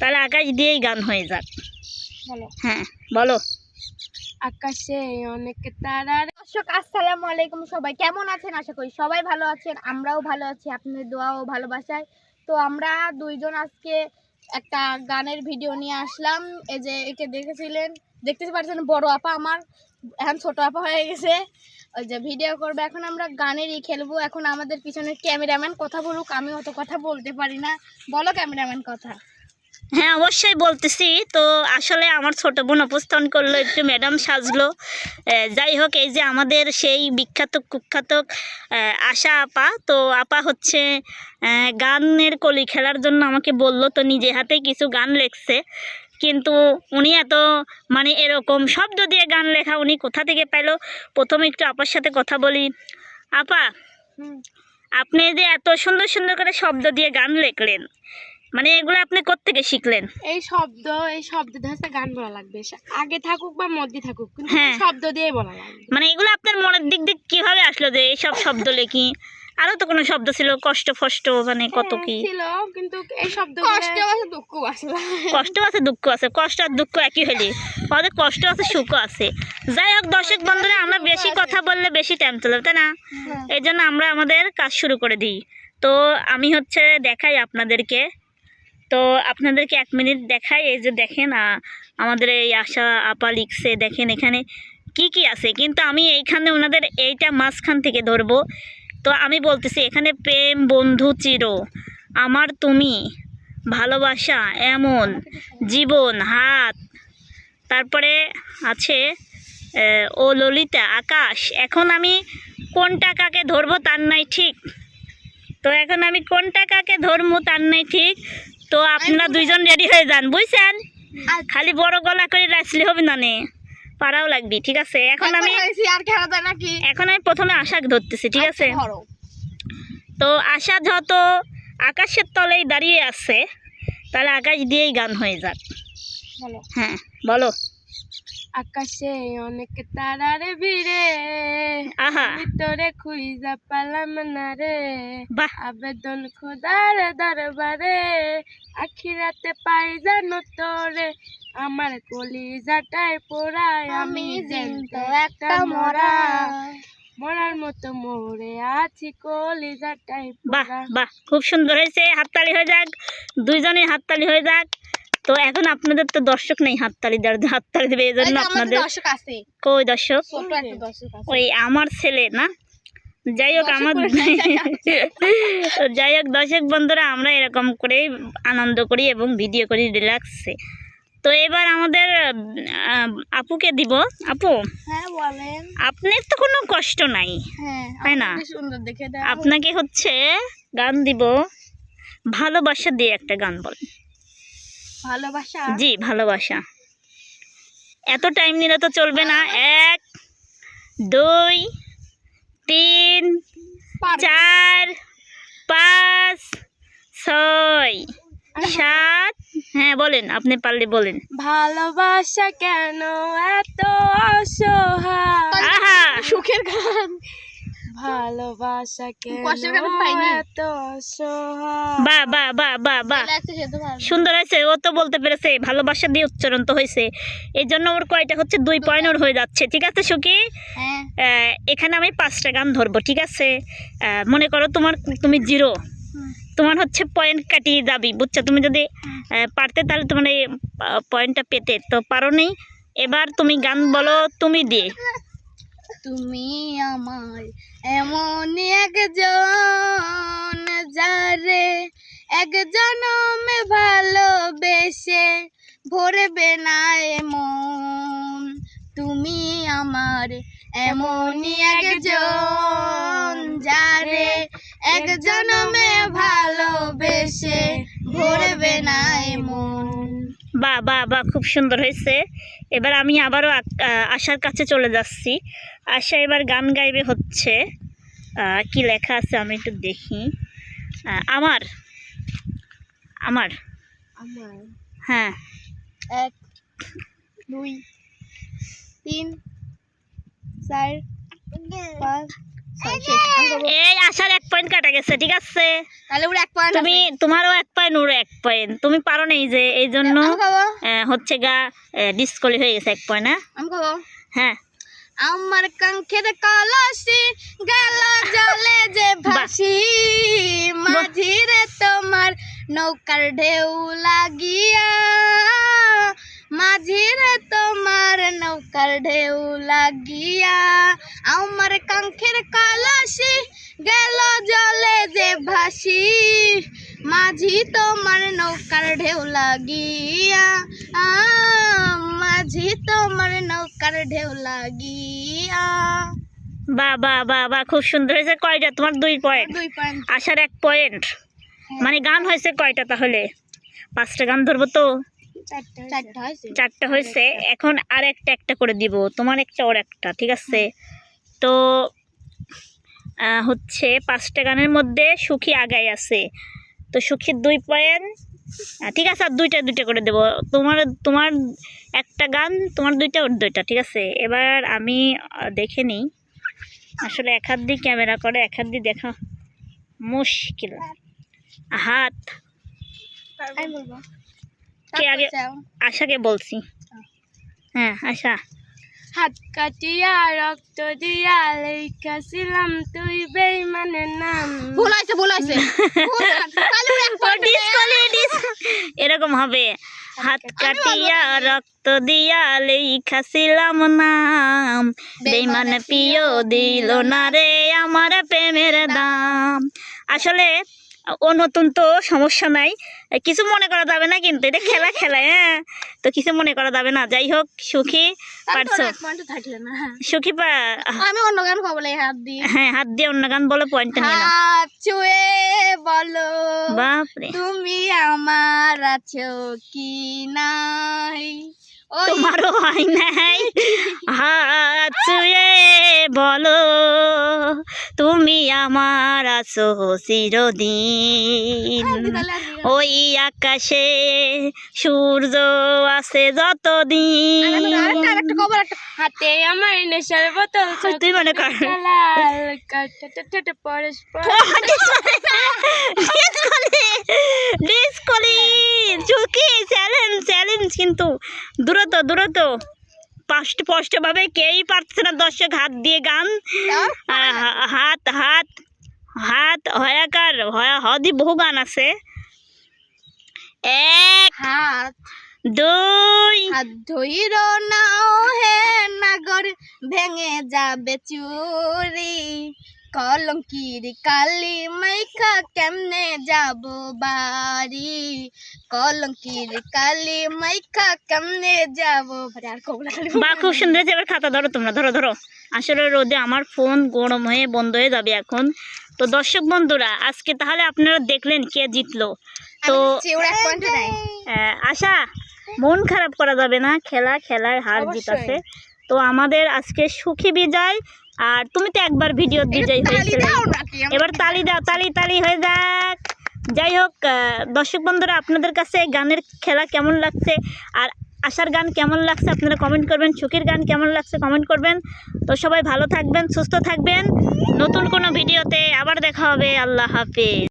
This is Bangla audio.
তাহলে আকাশ দিয়েই গান হয়ে যাক। হ্যাঁ বলো। আকাশে অনেক তারার দর্শক আসসালামু আলাইকুম সবাই। কেমন আছেন? আশা করি সবাই ভালো আছেন আমরাও ভালো আছি আপনাদের দোয়া ও ভালোবাসায়। তো আমরা দুইজন আজকে একটা গানের ভিডিও নিয়ে আসলাম। এই যে একে দেখেছিলেন? দেখতে পাচ্ছেন বড় আপা আমার। এখন ছোট আপা হয়ে গেছে। ওই যে ভিডিও করবে। এখন আমরা গানেরই খেলব। এখন আমাদের পিছনে ক্যামেরাম্যান কথা বলুক আমি অত কথা বলতে পারি না। বলো ক্যামেরাম্যান কথা। হ্যাঁ অবশ্যই বলতেছি। তো আসলে আমার ছোট বোন উপস্থান করল একটু ম্যাডাম সাজলো। যাই হোক এই যে আমাদের সেই বিখ্যাত কুখ্যাত আশা আপা। তো আপা হচ্ছে গানের কলি খেলার জন্য আমাকে বলল তো নিজে হাতে কিছু গান লেখছে। কিন্তু উনি এত মানে এরকম শব্দ দিয়ে গান লেখা উনি কোথা থেকে পেল প্রথমে একটু আপার সাথে কথা বলি। আপা আপনি যে এত সুন্দর সুন্দর করে শব্দ দিয়ে গান লেখলেন মানে এগুলো আপনি কোত্থেকে শিখলেন? এই শব্দ এই শব্দ ধাসে গান বলা লাগবে। আগে থাকুক বা মধ্যে থাকুক কিন্তু হ্যাঁ। শব্দ দিয়ে বলা লাগবে। মানে এগুলো আপনার মনের দিক দিক কীভাবে আসলো যে এইসব শব্দ লেখি? আরও তো কোনো শব্দ ছিল কষ্ট ফষ্ট মানে কত হ্যাঁ, কি? ছিল কিন্তু এই শব্দ কষ্ট আছে দুঃখ আছে। কষ্ট আছে দুঃখ আছে কষ্ট আর দুঃখ একই হলে। আমাদের কষ্ট আছে সুখ আছে। যাই হোক দর্শক বন্ধুরা আমরা বেশি কথা বললে বেশি টাইম চলবে তাই না? এই জন্য আমরা আমাদের কাজ শুরু করে দিই। তো আমি হচ্ছে দেখাই আপনাদেরকে। তো আপনাদেরকে এক মিনিট দেখাই, এই যে দেখেন আমাদের এই আশা আপা লিখছে, দেখেন এখানে কি কি আছে। কিন্তু আমি এইখানে ওনাদের এইটা মাঝখান থেকে ধরবো। তো আমি বলতেছি, এখানে প্রেম, বন্ধু, চির। আমার তুমি, ভালোবাসা, এমন, জীবন, হাত। তারপরে আছে ও ললিতা, আকাশ। এখন আমি কোনটা কাকে ধরবো তার নাই ঠিক। তো এখন আমি কোনটা কাকে ধরবো তার নাই ঠিক। তো আপনারা দুইজন রেডি হয়ে যান বুঝছেন? খালি বড় গলা করে রাখলে হবে না নে? পারাও লাগবে ঠিক আছে? এখন আমি এখন আমি প্রথমে আশাক ধরতেছি ঠিক আছে? তো আশা যত আকাশের তলেই দাঁড়িয়ে আছে তাহলে আকাশ দিয়েই গান হয়ে যাক। হ্যাঁ বলো। আকাশে অনেক তারার ভিড়ে। আহা। ভিতরে খুঁজা পালাম না রে। বাহ। আবেদন খোদার দরবারে। আখিরাতে পাই জানো তোরে। আমার কলিজাটাই পোড়ায় আমি জ্যান্ত একটা মরা। মরার মতো মরে আছি কলিজাটাই বাহ বাহ খুব সুন্দর হয়েছে। হাততালি হয়ে যাক। দুইজনে হাততালি হয়ে যাক। তো এখন আপনাদের তো দর্শক নেই হাততালি দেওয়ার হাততালি দেবে এই জন্য আপনাদের। দর্শক আছে। কই দর্শক? ওই আমার ছেলে না? যাই হোক আমার যাই হোক দর্শক বন্ধুরা আমরা এরকম করেই আনন্দ করি এবং ভিডিও করি রিল্যাক্সে তো এবার আমাদের আপুকে দিব। আপু হ্যাঁ আপনার তো কোনো কষ্ট নাই হ্যাঁ তাই না? আপনাকে দেখে আপনাকে হচ্ছে গান দিব। ভালোবাসা দিয়ে একটা গান বল ভালোবাসা? জি ভালোবাসা। এত টাইম নিলে তো চলবে না। এক দুই তিন চার পাঁচ ছয় সাত। হ্যাঁ বলেন আপনি পারলে বলেন। ভালোবাসা কেন এত অসহায়? আহা! সুখের গান। ভালোবাসা কেন কষ্টের গান পাইনি। এত বা বা বা বা বা। সুন্দর হয়েছে ও তো বলতে পেরেছে ভালোবাসা দিয়ে উচ্চারণ তো হয়েছে। এই জন্য ওর কয়টা হচ্ছে? দুই পয়েন্ট ওর হয়ে যাচ্ছে ঠিক আছে সুখী? হ্যাঁ। আহ, এখানে আমি পাঁচটা গান ধরবো ঠিক আছে? আহ, মনে করো তোমার তুমি জিরো। তোমার হচ্ছে পয়েন্ট কাটিয়ে যাবি বুঝছ? তুমি যদি আহ, পারতে তাহলে তোমার এই পয়েন্টটা পেতে। তো পারো নেই এবার তুমি গান বলো তুমি দিয়ে। তুমি আমার এমন একজন যারে এক জনমে ভালোবেসে ভরবে না এমন। তুমি আমার এমনই একজন যারে এক জনমে ভালোবেসে ভরবে না এমন। বা বা বা খুব সুন্দর হয়েছে। এবার আমি আবারও আশার কাছে চলে যাচ্ছি। আশা এবার গান গাইবে হচ্ছে। কি লেখা আছে আমি একটু দেখি। আমার। আমার। হ্যাঁ। এক দুই তিন চার পাঁচ এই আসার এক পয়েন্ট কাটা গেছে ঠিক আছে? তাহলে ওর এক পয়েন্ট তুমি তোমারও এক পয়েন্ট ওরও এক পয়েন্ট তুমি পারো নেই যে এই জন্য হচ্ছে গা ডিসকলি হয়ে গেছে এক পয়েন্ট হ্যাঁ? হ্যাঁ। আমার কাঙ্ক্ষের কলসি গেল জলে যে ভাসি মাঝিরে তোমার নৌকার ঢেউ লাগিয়া মাঝিরে তোমার নৌকার ঢেউ লাগিয়া আমার কাঙ্ক্ষের কলসি গেল জলে যে ভাসি। মাঝি তোমার নৌকার ঢেউ লাগিয়া মাঝি তোমার নৌকার ঢেউ লাগিয়া। বা বা বা বা খুব সুন্দর হয়েছে কয়টা? তোমার দুই পয়েন্ট দুই পয়েন্ট আসার এক পয়েন্ট মানে গান হয়েছে কয়টা তাহলে? পাঁচটা গান ধরবো তো? চারটা হয়েছে। এখন আর একটা একটা করে দিব। তোমার একটা ওর একটা ঠিক আছে? তো হচ্ছে পাঁচটা গানের মধ্যে সুখী আগাই আছে। তো সুখীর দুই পয়েন্ট ঠিক আছে আর দুইটা দুইটা করে দেবো। তোমার তোমার একটা গান তোমার দুইটা ওর দুইটা ঠিক আছে? এবার আমি দেখে নিই। আসলে এক হাত দিয়ে ক্যামেরা করে এক হাত দিয়ে দেখা মুশকিল। হাত। আমি বলব। কে আগে আশাকে বলছি। হ্যাঁ আশা। হাত কাটিয়া রক্ত দিয়া লেখাছিলাম তুই বেইমানের নাম। ভুল ডিসকলি এরকম হবে। হাত কাটিয়া রক্ত দিয়া লেখাছিলাম নাম। বেইমান পিও দিল না রে আমার প্রেমের দাম। আসলে ও নতুন তো সমস্যা নাই। কিছু মনে করা যাবে না কিন্তু এটা খেলা খেলা হ্যাঁ। তো কিছু মনে করা যাবে না যাই হোক সুখী পারছ। হ্যাঁ। সুখী পা আমি অন্য গান এই হাত দিয়ে। হ্যাঁ হাত দিয়ে অন্য গান বলে নিয়ে নাও। হাত ছুঁয়ে বলো বাপরে। তুমি আমার আছো কি নাই? তোমারও হয় নাই। হাত ছুঁয়ে বলো তুমি আমার আছো চিরদিন দিয়ে- ওই আকাশে সূর্য আছে যতদিন। হাতে আমার নেশার বোতল তুই মনে কর। কিন্তু দূরত দূরত স্পষ্ট স্পষ্টভাবে কেউই পারছে না দর্শক হাত দিয়ে গান। হাত হাত হাত হয়াকার হয়া হদি বহু গান আছে। এক হাত। দুই। হাত ধইর নাও হে নাগর ভেঙে যাবে চুরি কলঙ্কির কালি মাইখা কেমনে যাব বাড়ি কলঙ্কির কালি মাইখা কেমনে যাব বা খুব সুন্দর খাতা ধরো তোমরা। ধরো ধরো। আসলে রোদে আমার ফোন গরম হয়ে বন্ধ হয়ে যাবে এখন। তো দর্শক বন্ধুরা আজকে তাহলে আপনারা দেখলেন কে জিতলো। তো আহ, আশা মন খারাপ করা যাবে না খেলা খেলায় হার জিত আছে তো আমাদের আজকে সুখী বিজয় আর তুমি তো একবার ভিডিও বিজয় হয়েছিলে। এবার তালি দাও তালি তালি হয়ে যাক। যাই হোক দর্শক বন্ধুরা আপনাদের কাছে গানের খেলা কেমন লাগছে? আর আশার গান কেমন লাগছে আপনারা কমেন্ট করবেন, সুখীর গান কেমন লাগছে কমেন্ট করবেন। তো সবাই ভালো থাকবেন, সুস্থ থাকবেন। নতুন কোনো ভিডিওতে আবার দেখা হবে, আল্লাহ হাফেজ।